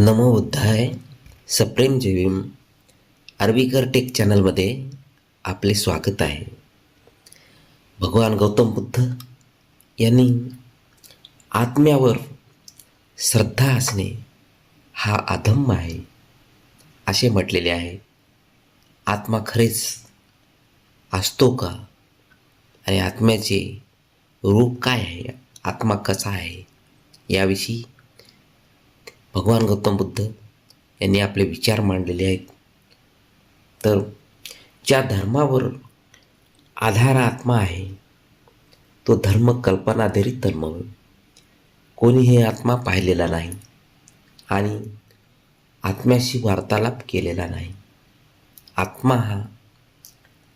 नमो बुद्धाय. सप्रेम जेवीम. अरविकर टेक चॅनलमध्ये आपले स्वागत आहे. भगवान गौतम बुद्ध यांनी आत्म्यावर श्रद्धा असणे हा अधम्म आहे असे म्हटलेले आहे. आत्मा खरेच असतो का? आणि आत्म्याचे रूप काय आहे? आत्मा कसा आहे? याविषयी भगवान गौतम बुद्ध यांनी आपले विचार मांडलेले आहेत. तर ज्या धर्मावर आधार आत्मा आहे तो धर्म कल्पनाधारित धर्म. कोणी हे आत्मा पाहिलेला नाही आणि आत्म्याशी वार्तालाप केलेला नाही. आत्मा हा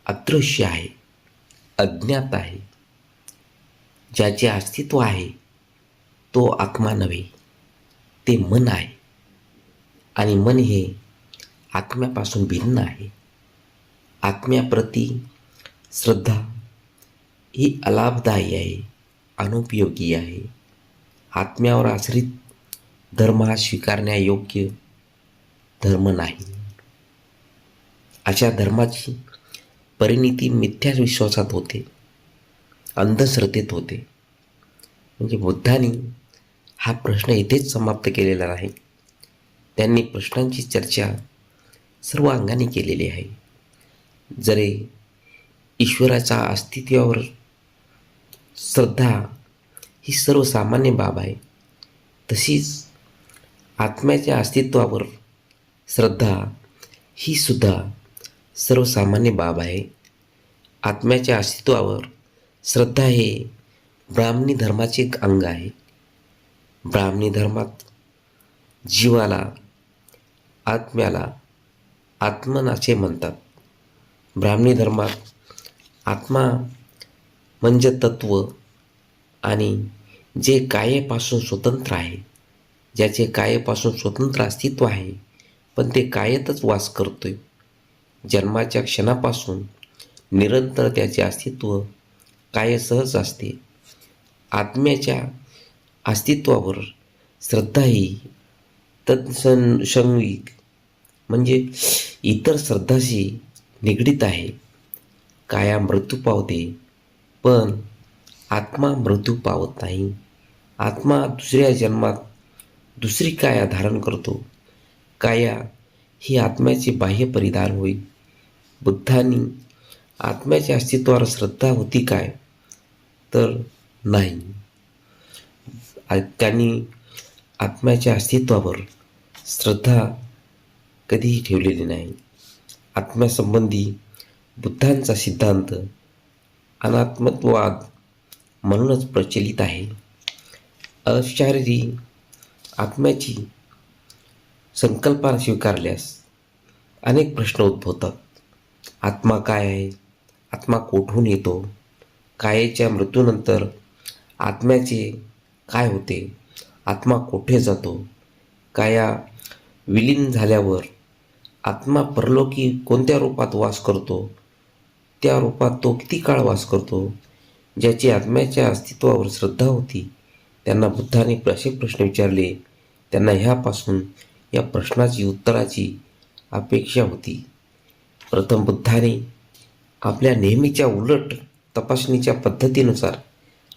अदृश्य आहे अज्ञात आहे. ज्याचे अस्तित्व आहे तो आत्मा नव्हे. ते मन आहे. आणि मन हे आत्म्यापासून भिन्न आहे. आत्म्याप्रती श्रद्धा ही अलाभदायी आहे अनुपयोगी आहे. आत्म्यावर आश्रित धर्म हा स्वीकारण्यायोग्य धर्म नाही. अशा धर्माची परिणिती मिथ्या विश्वासात होते अंधश्रद्धेत होते. म्हणजे बुद्धांनी हा प्रश्न इथेच समाप्त केलेला नाही त्यांनी प्रश्नांची चर्चा सर्व अंगाने केलेली आहे. जरे ईश्वराच्या अस्तित्वावर श्रद्धा ही सर्वसामान्य बाब आहे. तशीच आत्म्याच्या अस्तित्वावर श्रद्धा ही सुद्धा सर्वसामान्य बाब आहे. आत्म्याच्या अस्तित्वावर श्रद्धा हे ब्राह्मणी धर्माचे एक अंग आहे. ब्राह्मणी धर्मात जीवाला आत्म्याला आत्मनाचे म्हणतात. ब्राह्मणी धर्मात आत्मा म्हणजे तत्व आणि जे कायेपासून स्वतंत्र आहे ज्याचे कायेपासून स्वतंत्र अस्तित्व आहे पण ते कायेतच वास करतोय. जन्माच्या क्षणापासून निरंतर त्याचे अस्तित्व कायसहज असते. आत्म्याच्या अस्तित्वावर श्रद्धा ही तत्संविक म्हणजे इतर श्रद्धाशी निगडीत आहे. काया मृत्यू पावते पण आत्मा मृत्यू पावत नाही. आत्मा दुसऱ्या जन्मात दुसरी काया धारण करतो. काया ही आत्म्याचे बाह्य परिधान होईल. बुद्धांनी आत्म्याच्या अस्तित्वावर श्रद्धा होती काय? तर नाही. त्यांनी आत्म्याच्या अस्तित्वावर श्रद्धा कधीही ठेवलेली नाही. आत्म्यासंबंधी बुद्धांचा सिद्धांत अनात्मत्ववाद म्हणूनच प्रचलित आहे. अशारीरी आत्म्याची संकल्पना स्वीकारल्यास अनेक प्रश्न उद्भवतात. आत्मा काय आहे? आत्मा कोठून येतो? कायेच्या मृत्यूनंतर आत्म्याचे काय होते? आत्मा कोठे जातो? काया विलीन झाल्यावर आत्मा परलोकी कोणत्या रूपात वास करतो? त्या रूपात तो किती काळ वास करतो? ज्याची आत्म्याच्या अस्तित्वावर श्रद्धा होती त्यांना बुद्धाने असे प्रश्न विचारले त्यांना ह्यापासून या प्रश्नाची उत्तराची अपेक्षा होती. प्रथम बुद्धाने आपल्या नेहमीच्या उलट तपासणीच्या पद्धतीनुसार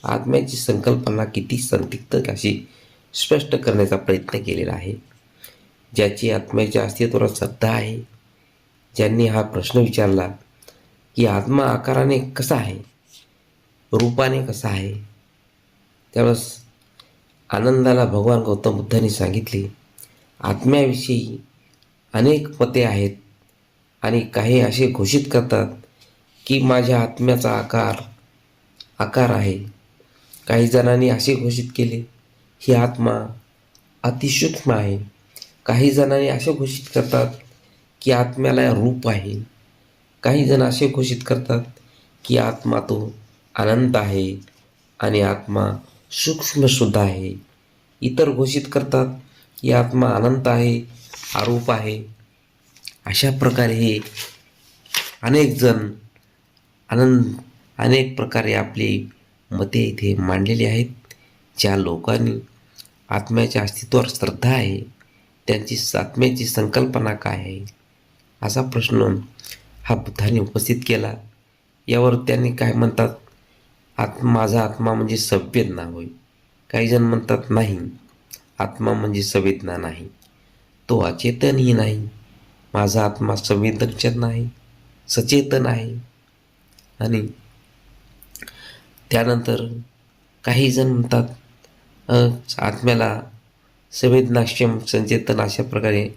आत्म्याची संकल्पना किती संदिग्ध अशी स्पष्ट करण्याचा प्रयत्न केलेला आहे. ज्याची आत्म्याच्या अस्तित्वाला श्रद्धा आहे ज्यांनी हा प्रश्न विचारला की आत्मा आकाराने कसा आहे रूपाने कसा आहे त्यावेळेस आनंदाला भगवान गौतम बुद्धांनी सांगितले आत्म्याविषयी अनेक मते आहेत आणि काही असे घोषित करतात की माझ्या आत्म्याचा आकार आकार आहे. काही जणांनी असे घोषित केले ही आत्मा अतिसूक्ष्म आहे. काही जणांनी असे घोषित करतात की आत्म्याला रूप आहे. काही जण असे घोषित करतात की आत्मा तो अनंत आहे आणि आत्मा सूक्ष्मसुद्धा आहे. इतर घोषित करतात की आत्मा अनंत आहे आरोप आहे. अशा प्रकारे हे अनेक जण आनंद अनेक प्रकारे आपली मते इथे मांडलेली आहेत. ज्या लोकांनी आत्म्याच्या अस्तित्वावर श्रद्धा आहे त्यांची आत्म्याची संकल्पना काय आहे? असा प्रश्न हा बुद्धाने उपस्थित केला. यावर त्यांनी काय म्हणतात? आत्मा माझा आत्मा म्हणजे संवेदना होय. काही जण म्हणतात नाही. आत्मा म्हणजे संवेदना नाही. तो अचेतनही नाही. माझा आत्मा संवेदनशील नाही सचेतन आहे. आणि त्यानंतर काही जण म्हणतात आत्म्याला संवेदनाक्षम संचेतन अशा प्रकारे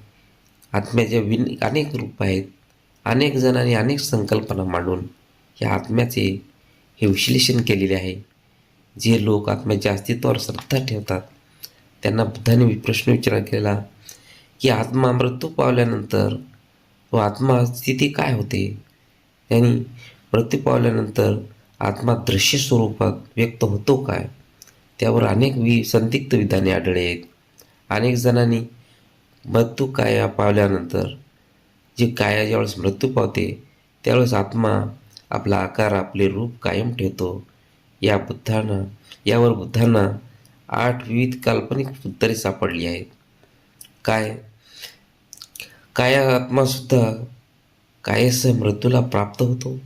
आत्म्याच्या विन अनेक रूप आहेत. अनेक जणांनी अनेक संकल्पना मांडून या आत्म्याचे हे विश्लेषण केलेले आहे. जे लोक आत्म्याच्या अस्तित्वावर श्रद्धा ठेवतात त्यांना बुद्धाने प्रश्न विचार केला की आत्मा मृत्यू पावल्यानंतर व आत्मा स्थिती काय होते? आणि मृत्यू पावल्यानंतर आत्मा दृश्य स्वरूपात व्यक्त होतो काय? त्यावर अनेक वि संदिग्ध विधाने आढळले आहेत. अनेक जणांनी मृत्यू काया पावल्यानंतर जे काया ज्यावेळेस मृत्यू पावते त्यावेळेस आत्मा आपला आकार आपले रूप कायम ठेवतो. या बुद्धांना यावर बुद्धांना आठ विविध काल्पनिक उत्तरे सापडली आहेत. काय? काया आत्मासुद्धा कायासह मृत्यूला प्राप्त होतो?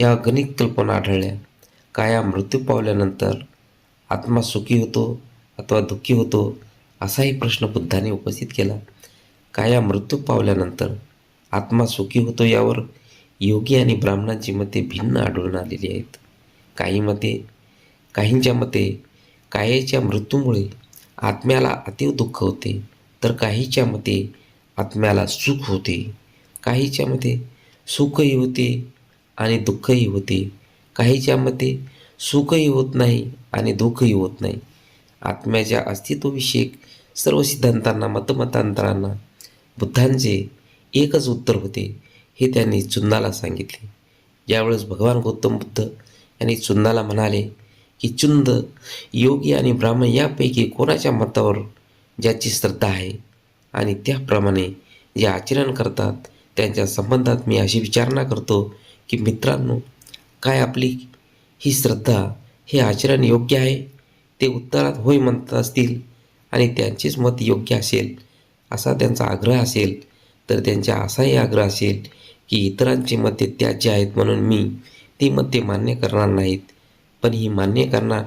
या गणित कल्पना आढळल्या. काया मृत्यू पावल्यानंतर आत्मा सुखी होतो अथवा दुःखी होतो असाही प्रश्न बुद्धाने उपस्थित केला. काया मृत्यू पावल्यानंतर आत्मा सुखी होतो यावर योगी आणि ब्राह्मणांची मते भिन्न आढळून आलेली आहेत. काही मते काहींच्या मते कायेच्या मृत्यूमुळे आत्म्याला अतीव दुःख होते तर काहीच्या मते आत्म्याला सुख होते. काहीच्या मते सुखही होते आणि दुःखही होते. काहीच्या मते सुखही होत नाही आणि दुःखही होत नाही. आत्म्याच्या अस्तित्वविषयक सर्व सिद्धांतांना मतमतांतरांना बुद्धांचे एकच उत्तर होते. हे त्यांनी चुन्नाला सांगितले. ज्यावेळेस भगवान गौतम बुद्ध यांनी चुन्नाला म्हणाले की चुंद योगी आणि ब्राह्मण यापैकी कोणाच्या मतावर ज्याची श्रद्धा आहे आणि त्याप्रमाणे जे आचरण करतात त्यांच्या संबंधात मी अशी विचारणा करतो की मित्रांनो काय आपली ही श्रद्धा हे आचरण योग्य आहे? ते उत्तरात होय म्हणत असतील आणि त्यांचेच मत योग्य असेल असा त्यांचा आग्रह असेल तर त्यांचा असाही आग्रह असेल की इतरांची मते त्याचे आहेत म्हणून मी ती मते मान्य करणार नाहीत. पण ही मान्य करणार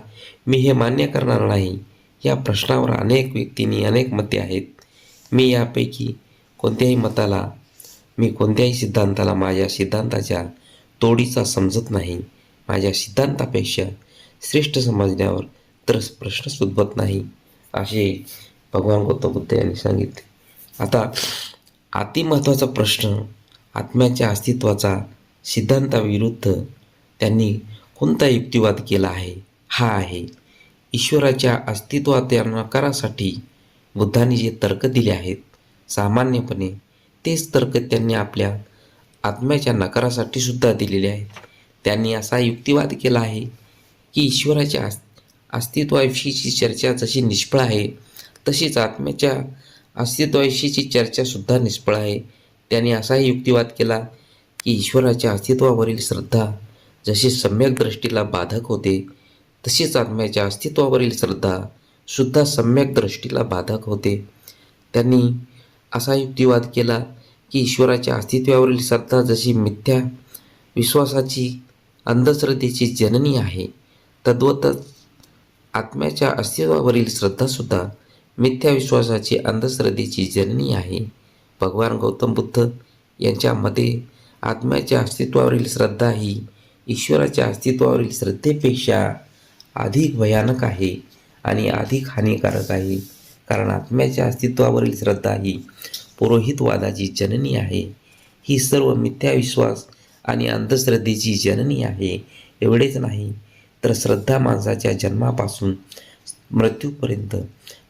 मी हे मान्य करणार नाही. या प्रश्नावर अनेक व्यक्तींनी अनेक मते आहेत. मी यापैकी कोणत्याही मताला मी कोणत्याही सिद्धांताला माझ्या सिद्धांताच्या तोडीचा समजत नाही. माझ्या सिद्धांतापेक्षा श्रेष्ठ समजण्यावर तर प्रश्नच उद्भवत नाही असे भगवान गौतम बुद्ध यांनी सांगितले. आता अतिमहत्त्वाचा प्रश्न आत्म्याच्या अस्तित्वाचा सिद्धांताविरुद्ध त्यांनी कोणता युक्तिवाद केला आहे? हा आहे ईश्वराच्या अस्तित्वात या नकारासाठी बुद्धांनी जे तर्क दिले आहेत सामान्यपणे तेच तर्क त्यांनी आपल्या आत्म्याच्या नकारासाठी सुद्धा दिलेले आहेत. त्यांनी असा युक्तिवाद केला आहे की ईश्वराच्या अस् अस्तित्वाविषयीची चर्चा जशी निष्फळ आहे तशीच आत्म्याच्या अस्तित्वाविषयीची चर्चासुद्धा निष्फळ आहे. त्यांनी असाही युक्तिवाद केला की ईश्वराच्या अस्तित्वावरील श्रद्धा जशी सम्यक दृष्टीला बाधक होते तशीच आत्म्याच्या अस्तित्वावरील श्रद्धा सुद्धा सम्यक दृष्टीला बाधक होते. त्यांनी असा युक्तिवाद केला की ईश्वराच्या अस्तित्वावरील श्रद्धा जशी मिथ्या विश्वासाची अंधश्रद्धेची जननी आहे तद्वतच आत्म्याच्या अस्तित्वावरील श्रद्धासुद्धा मिथ्या विश्वासाची अंधश्रद्धेची जननी आहे. भगवान गौतम बुद्ध यांच्या मते आत्म्याच्या अस्तित्वावरील श्रद्धा ही ईश्वराच्या अस्तित्वावरील श्रद्धेपेक्षा अधिक भयानक आहे आणि अधिक हानिकारक आहे. कारण आत्म्याच्या अस्तित्वावरील श्रद्धा ही पुरोहितवादाची जननी आहे. ही सर्व मिथ्याविश्वास आणि अंधश्रद्धेची जननी आहे. एवढेच नाही तर श्रद्धा माणसाच्या जन्मापासून मृत्यूपर्यंत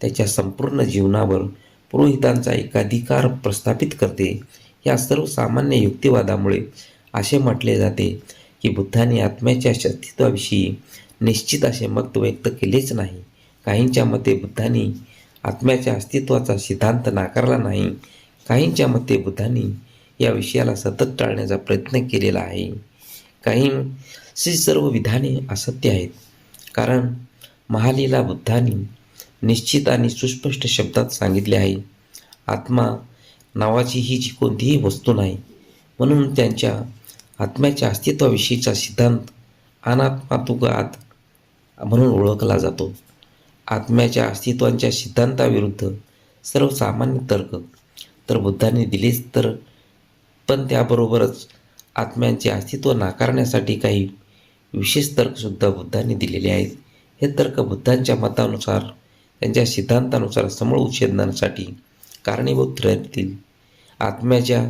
त्याच्या संपूर्ण जीवनावर पुरोहितांचा एकाधिकार प्रस्थापित करते. या सर्व सामान्य युक्तिवादामुळे असे म्हटले जाते की बुद्धाने आत्म्याच्या अस्तित्वाविषयी निश्चित असे मत व्यक्त केलेच नाही. काहींच्या मते बुद्धांनी आत्म्याच्या अस्तित्वाचा सिद्धांत नाकारला नाही. काहींच्या मते बुद्धांनी या विषयाला सतत टाळण्याचा प्रयत्न केलेला आहे. काही सर्व विधाने असत्य आहेत. कारण महालीला बुद्धांनी निश्चित आणि सुस्पष्ट शब्दात सांगितले आहे. आत्मा नावाची ही जी कोणतीही वस्तू नाही म्हणून त्यांच्या आत्म्याच्या अस्तित्वाविषयीचा सिद्धांत अनात्मातुगात म्हणून ओळखला जातो. आत्म्याच्या अस्तित्वांच्या सिद्धांताविरुद्ध सर्वसामान्य तर्क तर बुद्धाने दिलेच तर. पण त्याबरोबरच आत्म्यांचे अस्तित्व नाकारण्यासाठी काही विशेष तर्कसुद्धा बुद्धांनी दिलेले आहेत. हे तर्क बुद्धांच्या मतानुसार त्यांच्या सिद्धांतानुसार समूळ उच्छेदनासाठी कारणीभूत ठरतील. आत्म्याच्या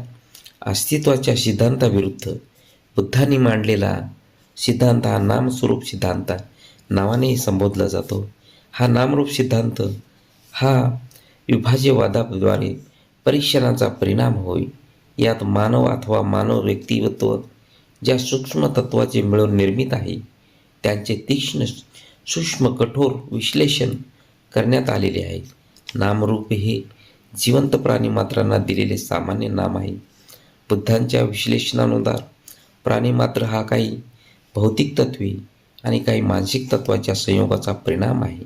अस्तित्वाच्या सिद्धांताविरुद्ध बुद्धांनी मांडलेला सिद्धांत हा नामस्वरूप सिद्धांत नावानेही संबोधला जातो. हा नामरूप सिद्धांत हा विभाज्यवादाद्वारे परीक्षणाचा परिणाम होय. यात मानव अथवा मानव व्यक्तिमत्व ज्या सूक्ष्म तत्वाचे मिळून निर्मित आहे त्यांचे तीक्ष्ण सूक्ष्म कठोर विश्लेषण करण्यात आलेले आहे नामरूप हे जिवंत प्राणी मात्रांना दिलेले सामान्य नाम आहे. बुद्धांच्या विश्लेषणानुसार प्राणीमात्र हा काही भौतिक तत्वे आणि काही मानसिक तत्वाच्या संयोगाचा परिणाम आहे.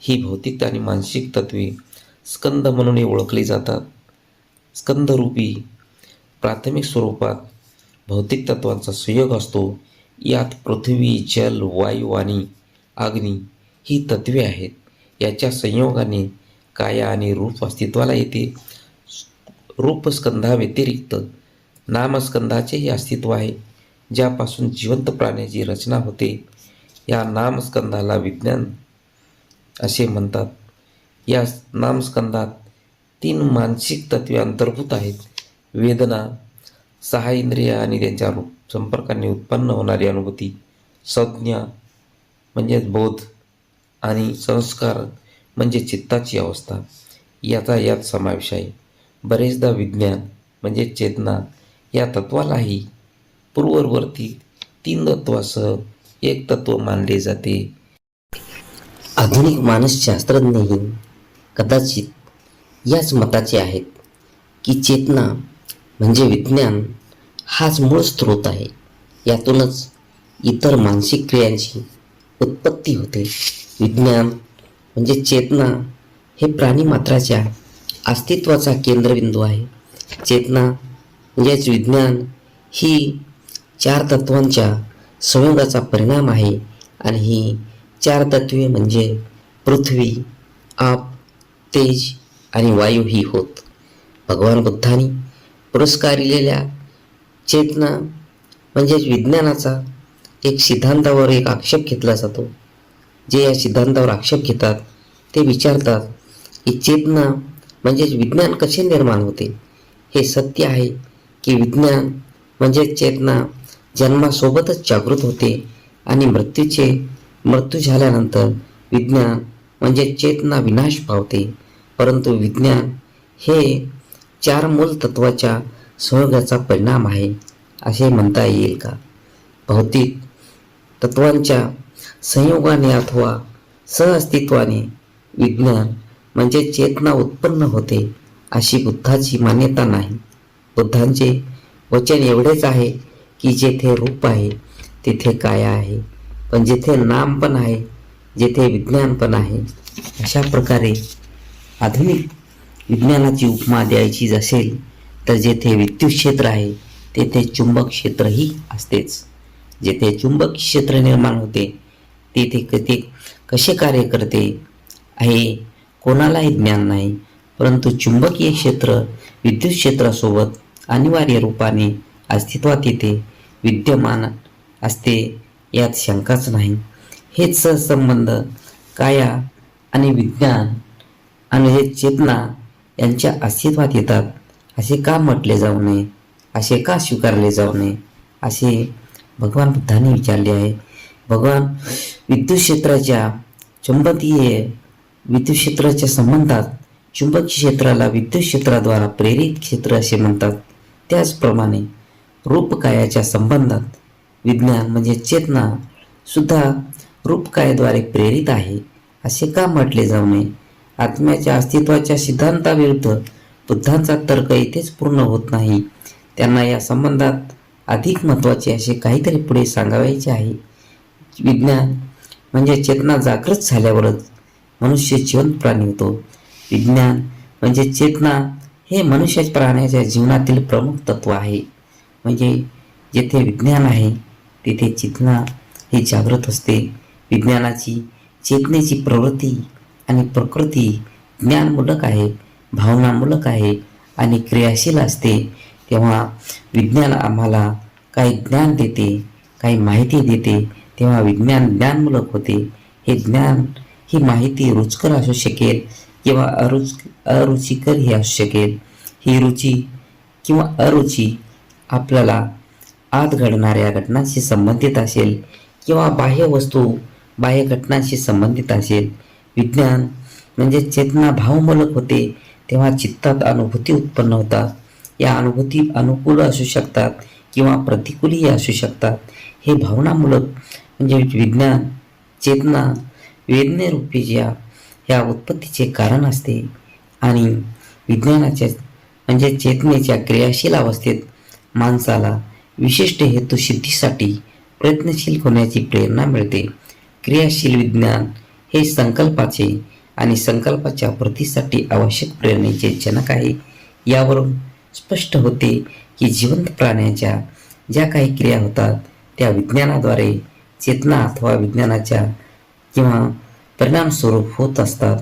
ही भौतिक आणि मानसिक तत्वे स्कंद म्हणूनही ओळखली जातात. स्कंदरूपी प्राथमिक स्वरूपात भौतिक तत्वांचा संयोग असतो. यात पृथ्वी जल वायू आणि अग्नी ही तत्वे आहेत. याच्या संयोगाने काया आणि रूप अस्तित्वाला येते. रूपस्कंधाव्यतिरिक्त नामस्कंधाचेही अस्तित्व आहे ज्यापासून जिवंत प्राण्याची रचना होते. या नामस्कंधाला विज्ञान असे म्हणतात. या नामस्कंदात तीन मानसिक तत्वे अंतर्भूत आहेत. वेदना सहा इंद्रिय आणि त्यांच्या रूप संपर्काने उत्पन्न होणारी अनुभूती संज्ञा म्हणजेच बोध आणि संस्कार म्हणजे चित्ताची अवस्था. याचा यात समावेश आहे. बरेचदा विज्ञान म्हणजे चेतना या तत्वालाही पूर्ववर्ती तीन तत्वासह एक तत्व मानले जाते. आधुनिक मानसशास्त्रज्ञही कदाचित याच मताचे आहेत की चेतना म्हणजे विज्ञान हाच मूळ स्रोत आहे. यातूनच इतर मानसिक क्रियांची उत्पत्ती होते. विज्ञान म्हणजे चेतना हे प्राणीमात्राच्या अस्तित्वाचा केंद्रबिंदू आहे. चेतना म्हणजेच विज्ञान ही चार तत्वांच्या संयोगाचा परिणाम आहे आणि ही चार तत्वे म्हणजे पृथ्वी आप तेज आणि वायू ही होत. भगवान बुद्धांनी पुरस्कारिलेल्या चेतना म्हणजेच विज्ञानाचा एक सिद्धांतावर एक आक्षेप घेतला जातो. जे या सिद्धांतावर आक्षेप घेतात ते विचारतात की चेतना म्हणजेच विज्ञान कसे निर्माण होते? हे सत्य आहे की विज्ञान म्हणजेच चेतना जन्मासोबतच जागृत होते आणि मृत्यूचे मृत्यू झाल्यानंतर विज्ञान म्हणजे चेतना विनाश पावते. परंतु विज्ञान हे चार मूल तत्वाच्या संयोगाचा परिणाम आहे असे म्हणता येईल का? भौतिक तत्वांच्या संयोगाने अथवा सहअस्तित्वाने विज्ञान म्हणजे चेतना उत्पन्न होते अशी बुद्धाची मान्यता नाही. बुद्धांचे वचन एवढेच आहे की जेथे रूप आहे तिथे काय आहे? पण जिथे नाम पण आहे जेथे विज्ञान पण आहे अशा प्रकारे आधुनिक विज्ञानाची उपमा द्यायची असेल तर जेथे विद्युत क्षेत्र आहे तेथे चुंबक क्षेत्रही असतेच. जेथे चुंबक क्षेत्र निर्माण होते तेथे ते कसे कार्य करते आहे कोणालाही ज्ञान नाही परंतु चुंबकीय क्षेत्र विद्युत क्षेत्रासोबत अनिवार्य रूपाने अस्तित्वात येते विद्यमान असते यात शंकाच नाही. हेच सहसंबंध काया आणि विज्ञान आणि हे चेतना यांच्या अस्तित्वात येतात. असे का म्हटले जाऊ नये? असे का स्वीकारले जाऊ नये? असे भगवान बुद्धांनी विचारले आहे. भगवान विद्युत क्षेत्राच्या चुंबकीय विद्युत क्षेत्राच्या संबंधात चुंबकीय क्षेत्राला विद्युत क्षेत्राद्वारा प्रेरित क्षेत्र असे म्हणतात. त्याचप्रमाणे रूपकायाच्या संबंधात विज्ञान म्हणजे चेतना सुद्धा रूपकायाद्वारे प्रेरित आहे असे का म्हटले जाऊ नये? आत्म्याच्या अस्तित्वाच्या सिद्धांताविरुद्ध बुद्धांचा तर्क इथेच पूर्ण होत नाही. त्यांना या संबंधात अधिक महत्त्वाचे असे काहीतरी पुढे सांगावायचे आहे. विज्ञान म्हणजे चेतना जागृत झाल्यावरच मनुष्य जिवंत प्राणी होतो. विज्ञान म्हणजे चेतना हे मनुष्य प्राण्याच्या जीवनातील प्रमुख तत्व आहे. म्हणजे जेथे विज्ञान आहे तिथे चेतना ही जागृत असते. विज्ञानाची चेतनेची प्रवृत्ती आणि प्रकृती ज्ञानमूलक आहे भावनामूलक आहे आणि क्रियाशील असते तेव्हा विज्ञान आम्हाला काही ज्ञान देते काही माहिती देते तेव्हा विज्ञान ज्ञानमूलक होते. हे ज्ञान ही माहिती रुचकर असू शकेल किंवा अरुच अरुचिकरही असू शकेल. ही रुची किंवा अरुची आपल्याला आत घडणाऱ्या घटनांशी संबंधित असेल किंवा बाह्य वस्तू बाह्य घटनांशी संबंधित असेल. विज्ञान म्हणजे चेतना भावमूलक होते तेव्हा चित्तात अनुभूती उत्पन्न होतात. या अनुभूती अनुकूल असू शकतात किंवा प्रतिकूलही असू शकतात. हे भावनामूलक म्हणजे विज्ञान चेतना वेदनेरूपीच्या ह्या उत्पत्तीचे कारण असते. आणि विज्ञानाच्या म्हणजे चेतनेच्या क्रियाशील अवस्थेत माणसाला विशिष्ट हेतुसिद्धीसाठी प्रयत्नशील होण्याची प्रेरणा मिळते. क्रियाशील विज्ञान हे संकल्पाचे आणि संकल्पाच्या वृद्धीसाठी आवश्यक प्रेरणेचे जनक आहे. यावरून स्पष्ट होते की जिवंत प्राण्यांच्या ज्या काही क्रिया होतात त्या विज्ञानाद्वारे चेतना अथवा विज्ञानाच्या किंवा परिणामस्वरूप होत असतात.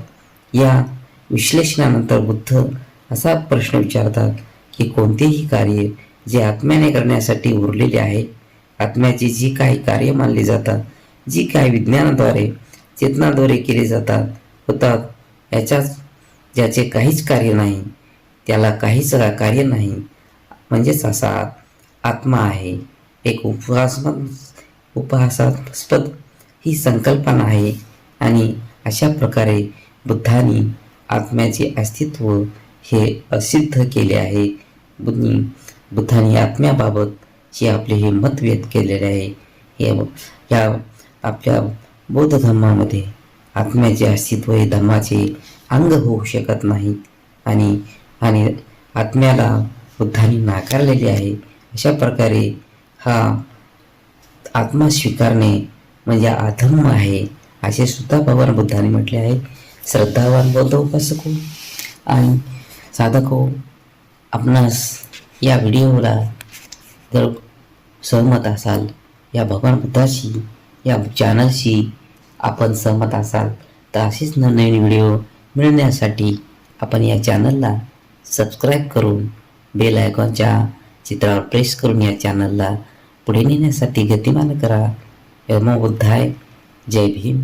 या विश्लेषणानंतर बुद्ध असा प्रश्न विचारतात की कोणतेही कार्य जे आत्म्याने करण्यासाठी उरलेले आहे आत्म्याची जी काही कार्य मानली जातात जी काही विज्ञानाद्वारे चेतनाद्वारे केली जातात होतात याच्याच ज्याचे काहीच कार्य नाही त्याला काहीच कार्य नाही. म्हणजेच असा आत्मा आहे. एक उपहासात्मक उपहासास्पद ही संकल्पना आहे आणि अशा प्रकारे बुद्धांनी आत्म्याचे अस्तित्व हे असिद्ध केले आहे. बुद्धी बुद्धांनी आत्म्याबाबत जे आपले हे मत व्यक्त केलेले आहे हे या आपल्या बौद्ध धर्मामध्ये आत्म्याचे अस्तित्व हे धर्माचे अंग होऊ शकत नाहीत आणि आणि आत्म्याला बुद्धांनी नाकारलेले आहे. अशा प्रकारे हा आत्मा स्वीकारणे म्हणजे अधर्म आहे असे सुद्धा भगवान बुद्धाने म्हटले आहे. श्रद्धावान बौद्ध उपासक हो. आणि साधक हो आपणास या व्हिडिओला जर सहमत असाल या भगवान बुद्धाशी या चॅनलशी आपण सहमत असाल तर असेच नवनवीन व्हिडिओ मिळण्यासाठी आपण या चॅनलला सबस्क्राईब करून बेल आयकॉनच्या चित्रावर प्रेस करून या चॅनलला पुढे नेण्यासाठी गतिमान करा. यमो बुद्धाय जय भीम.